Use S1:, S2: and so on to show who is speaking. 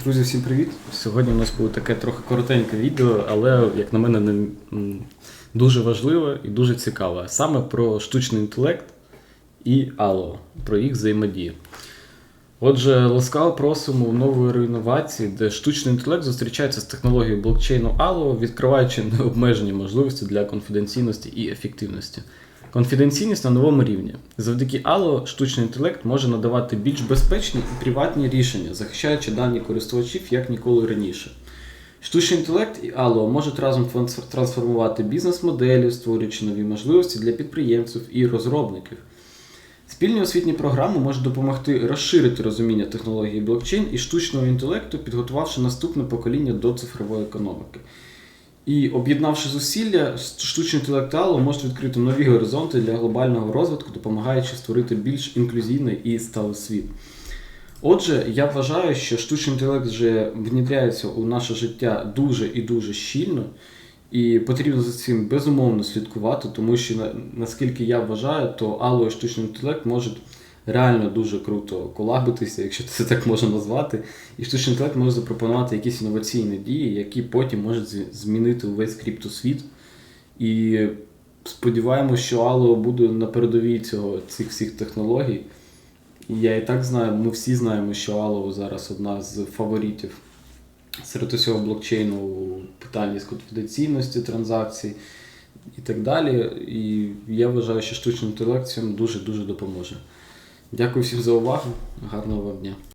S1: Друзі, всім привіт! Сьогодні у нас буде таке трохи коротеньке відео, але, як на мене, не, дуже важливе і дуже цікаве. Саме про штучний інтелект і Allo, про їх взаємодію. Отже, ласкаво просимо в нову еру інновацій, де штучний інтелект зустрічається з технологією блокчейну Allo, відкриваючи необмежені можливості для конфіденційності і ефективності. Конфіденційність на новому рівні. Завдяки Allo штучний інтелект може надавати більш безпечні і приватні рішення, захищаючи дані користувачів як ніколи раніше. Штучний інтелект і Allo можуть разом трансформувати бізнес-моделі, створюючи нові можливості для підприємців і розробників. Спільні освітні програми можуть допомогти розширити розуміння технології блокчейн і штучного інтелекту, підготувавши наступне покоління до цифрової економіки. І об'єднавши зусилля, штучний інтелект Allo можуть відкрити нові горизонти для глобального розвитку, допомагаючи створити більш інклюзивний і сталий світ. Отже, я вважаю, що штучний інтелект вже внідряється у наше життя дуже і дуже щільно, і потрібно за цим безумовно слідкувати, тому що наскільки я вважаю, то Allo і штучний інтелект можуть реально дуже круто колабитися, якщо це так можна назвати. І штучний інтелект може запропонувати якісь інноваційні дії, які потім можуть змінити увесь криптосвіт. І сподіваємося, що Allo буде на передовій цього, цих всіх технологій. І я і так знаю, ми всі знаємо, що Allo зараз одна з фаворитів серед усього блокчейну у питанні з конфіденційності транзакцій і так далі. І я вважаю, що штучний інтелект цьому дуже-дуже допоможе. Дякую всім за увагу. Гарного вам дня.